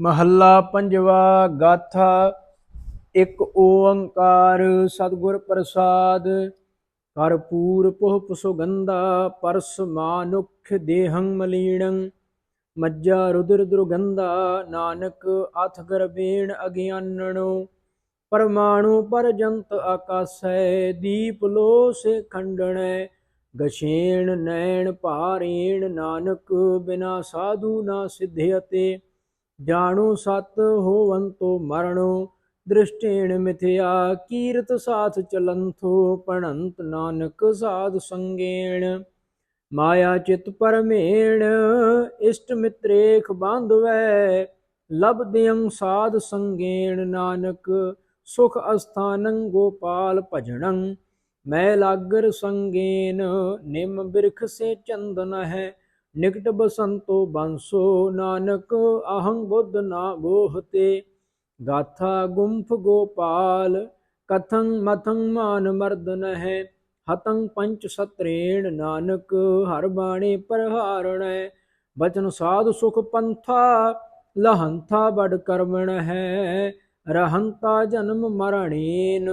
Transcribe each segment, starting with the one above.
ਮਹੱਲਾ ਪੰਜਵਾ, ਗਾਥਾ, ਇੱਕ ਓੰਕਾਰ ਸਤਿਗੁਰ ਪ੍ਰਸਾਦ ਕਰਪੂਰ ਪੁਹ ਸੁਗੰਧਾ, ਪਰਸ ਮਾਨੁਖ ਦੇਹੰ ਮਲੀਣੰ ਮੱਜਾ ਰੁਦਰ ਦੁਰਗੰਧਾ, ਨਾਨਕ ਅਥ ਗਰਬੇਣ ਅਗਿਆਨਣੋ, ਪਰਮਾਣੂ ਪਰਜੰਤ ਆਕਾਸੈ, ਦੀਪ ਲੋ ਸੇ ਖੰਡਣੈ ਗਸ਼ੇਣ ਨੈਣ ਭਾਰੇਣ ਨਾਨਕ ਬਿਨਾ ਸਾਧੂ ਨਾ ਸਿਧਿਅਤੇ ਜਾਣੋ ਸਤ ਹੋਵੰਤੋ ਮਰਣੋ, ਦ੍ਰਿਸ਼ਟੇਣ ਮਿਥਿਆ ਕੀਰਤ ਸਾਥ ਚਲੰਥੋ ਪਣੰਤ ਨਾਨਕ ਸਾਧ ਸੰਗੇਣ। ਮਾਇਆ ਚਿਤ ਪਰਮੇਣ, ਇਸ਼ਟ ਮਿਤਰੇਖ ਬਾਂਧਵੈ ਲਬਦਿਯੰ ਸਾਧ ਸੰਗੇਣ ਨਾਨਕ, ਸੁਖ ਅਸਥਾਨੰ ਗੋਪਾਲ ਭਜਣੰ, ਮੈਂ ਲਾਗਰ ਸੰਗੇਨ, ਨਿਮ ਬਿਰਖ ਸੇ ਚੰਦਨ ਹੈ ਨਿਕਟ ਬਸੰਤੋ ਬੰਸੋ ਨਾਨਕ, ਅਹੰ ਬੁੱਧ ਨਾ ਬੋਹਤੇ। ਗਾਥਾ ਗੁੰਫ ਗੋਪਾਲ, ਕਥੰ ਮਥੰ ਮਾਨ ਮਰਦਨ ਹੈ ਹਤੰ ਪੰਚ ਸਤਰੇਣ ਨਾਨਕ, ਹਰ ਬਾਣੇ ਪਰਹਾਰਣੈ। ਬਚਨ ਸਾਧ ਸੁਖ ਪੰਥਾ, ਲਹੰਥਾ ਬੜ ਕਰਮਣ ਹੈ ਰਹੰਤਾ ਜਨਮ ਮਰਣੇਨ,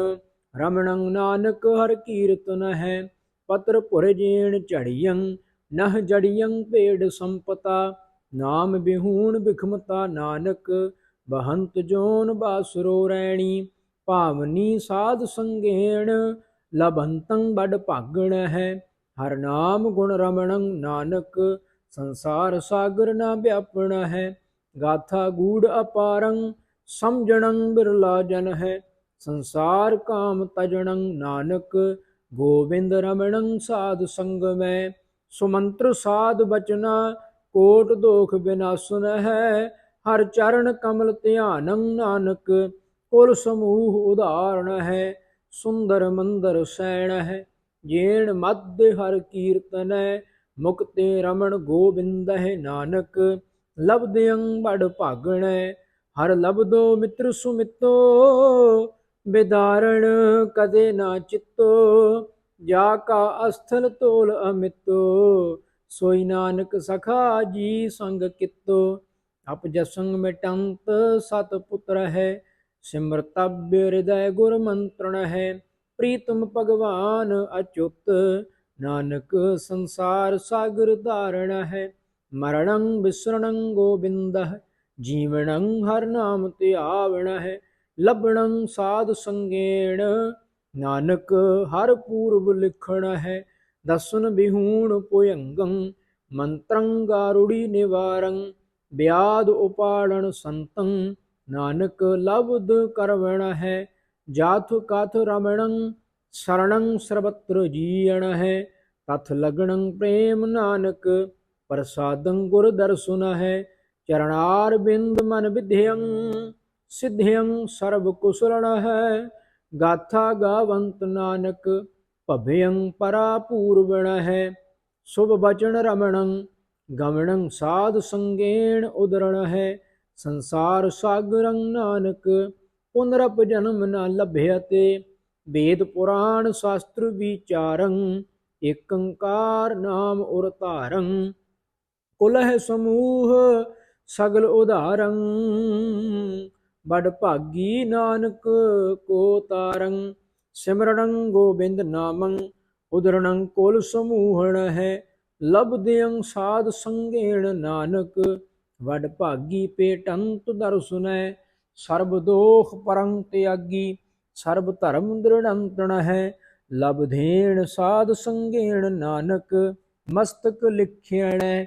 ਰਮਣੰ ਨਾਨਕ ਹਰ ਕੀਰਤਨ ਹੈ ਪਤਰ ਪੁਰ ਜੀਣ ਝੜੀਯੰ ਨਹ ਜੜੀਯੰ ਭੇੜ ਸੰਪਤਾ, ਨਾਮ ਬਿਹੂਣ ਬਿਖਮਤਾ ਨਾਨਕ, ਬਹੰਤ ਜੋਨ ਬਾਸੁਰੋ ਰੈਣੀ, ਭਾਵਨੀ ਸਾਧ ਸੰਗੇਣ, ਲਬੰਤੰ ਬੜ ਭਾਗਣ ਹੈ, ਹਰ ਨਾਮ ਗੁਣ ਰਮਣੰ ਨਾਨਕ, ਸੰਸਾਰ ਸਾਗਰ ਨਾ ਵਿਆਪਣ ਹੈ, ਗਾਥਾ ਗੂੜ ਅਪਾਰੰ, ਸਮਝਣੰ ਬਿਰਲਾ ਜਨ ਹੈ, ਸੰਸਾਰ ਕਾਮ ਤਜਣੰ ਨਾਨਕ, ਗੋਬਿੰਦ ਰਮਣੰ ਸਾਧ ਸੰਗ ਮੈਂ ਸੁਮੰਤਰ ਸਾਧ ਬਚਨਾ, ਕੋਟ ਦੋਖ ਬਿਨਾਸੁਨ ਹੈ। ਹਰ ਚਰਨ ਕਮਲ ਧਿਆਨੰ ਨਾਨਕ, ਕੁਲ ਸਮੂਹ ਉਦਾਹਰਣ ਹੈ। ਸੁੰਦਰ ਮੰਦਰ ਸੈਣ ਹੈ, ਜੇਣ ਮੱਧ ਹਰ ਕੀਰਤਨ ਹੈ। ਮੁਕਤੇ ਰਮਣ ਗੋਬਿੰਦ ਹੈ ਨਾਨਕ ਲਬਦਿਯੰ ਬੜ ਭਾਗਣ ਹਰ ਲਬਦੋ ਮਿੱਤਰ ਸੁਮਿਤੋ ਬਿਦਾਰਣ ਕਦੇ ਨਾ ਚਿੱਤੋ। ਜਾ ਕਾ ਅਸਥਲ ਤੋਲ ਅਮਿਤੋ, ਸੋਈ ਨਾਨਕ ਸਖਾ ਜੀ ਸੰਗ ਕਿਤੋ। ਅਪ ਜਸੰਗ ਮਿਟੰਤ ਸਤ ਪੁੱਤਰ ਹੈ, ਸਿਮਰਤਬ ਹਿਰਦੈ ਗੁਰ ਮੰਤਰਣ ਹੈ। ਪ੍ਰੀਤਮ ਭਗਵਾਨ ਅਚੁਤ, ਨਾਨਕ ਸੰਸਾਰ ਸਾਗਰ ਧਾਰਣ ਹੈ। ਮਰਣੰ ਵਿਸਰਣੰ ਗੋਬਿੰਦ ਜੀਵਣੰ ਹਰ ਨਾਮ ਧਿਆਵਣ ਹੈ। ਲਬਣੰ ਸਾਧ ਸੰਗੇਣ ਨਾਨਕ ਹਰ ਪੂਰਬ ਲਿਖਣ ਹੈ, ਦਸਨ ਬਿਹੂਣ ਪੁਯੰਗੰ ਮੰਤਰੰ ਗਾਰੁੜੀ ਨਿਵਾਰੰ, ਬਿਆਦ ਉਪਾੜਨ ਸੰਤੰ, ਨਾਨਕ ਲਬਦ ਕਰਵਣ ਹੈ, ਜਾਥ ਕਥ ਰਮਣੰ, ਸਰਣੰ ਸਰਬਤਰ ਜੀਣ ਹੈ, ਤਥ ਲਗਣੰ ਪ੍ਰੇਮ ਨਾਨਕ, ਪ੍ਰਸਾਦੰ ਗੁਰ ਦਰਸੁਨ ਹੈ ਚਰਨਾਰ ਬਿੰਦ ਮਨ ਵਿਧਿਯੰ ਸਿਧਿਯੰ ਸਰਬ ਕੁਸਲਣ ਹੈ। ਗਾਥਾ ਗਾਵੰਤ ਨਾਨਕ ਭਭਯੰ ਪਰਾ ਪੂਰਵਣ ਹੈ। ਸੁਭ ਬਚਨ ਰਮਣੰ, ਗਮਣੰ ਸਾਧ ਸੰਗੇਣ ਉਦਰਣ ਹੈ। ਸੰਸਾਰ ਸਾਗਰੰ ਨਾਨਕ, ਪੁਨਰਪ ਜਨਮ ਨ ਲਭਯਤੇ ਵੇਦ ਪੁਰਾਣ ਸ਼ਾਸਤਰ ਵਿਚਾਰੰ, ਏਕੰਕਾਰ ਨਾਮ ਉਰ ਧਾਰੰ। ਕੁਲਹ ਸਮੂਹ ਸਗਲ ਉਧਾਰੰ। ਬੜ ਭਾਗੀ ਨਾਨਕ ਕੋ ਤਾਰੰ ਸਿਮਰਣੰ ਗੋਬਿੰਦ ਨਾਮੰ ਉਦਰਣੰ ਕੁਲ ਸਮੂਹਣ ਹੈ ਲਬਦਿਯੰ ਸਾਧ ਸੰਗੇਣ ਨਾਨਕ, ਵਡ ਭਾਗੀ ਪੇਟੰਤ ਦਰਸੁਨੈ ਸਰਬ ਦੋਖ ਪਰੰ ਤਿਆਗੀ, ਸਰਬ ਧਰਮ ਦ੍ਰਿੜੰਤਣ ਹੈ, ਲਬਧੇਣ ਸਾਧ ਸੰਗੇਣ ਨਾਨਕ, ਮਸਤਕ ਲਿਖਿਆਣੈ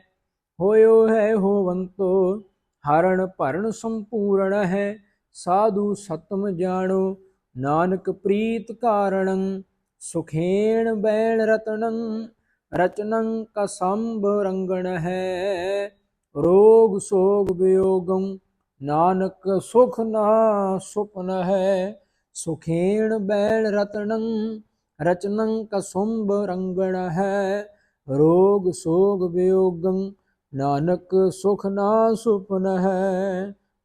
ਹੋਇਓ ਹੈ ਹੋਵੰਤੋ, ਹਰਣ ਭਰਨ ਸੰਪੂਰਨ ਹੈ ਸਾਧੂ ਸਤਮ ਜਾਣੋ, ਨਾਨਕ ਪ੍ਰੀਤ ਕਾਰਣੰ, ਸੁਖੇਣ ਬੈਣ ਰਤਨੰ, ਰਚਨੰ ਕਸੰਭ ਰੰਗਣ ਹੈ। ਰੋਗ ਸੋਗ ਵਿਯੋਗੰ, ਨਾਨਕ ਸੁਖ ਨਾ ਸੁਪਨ ਹੈ। ਸੁਖੇਣ ਬੈਣ ਰਤਨੰ, ਰਚਨੰ ਕਸੰਭ ਰੰਗਣ ਹੈ। ਰੋਗ ਸੋਗ ਵਿਯੋਗੰ, ਨਾਨਕ ਸੁਖ ਨਾ ਸੁਪਨ ਹੈ।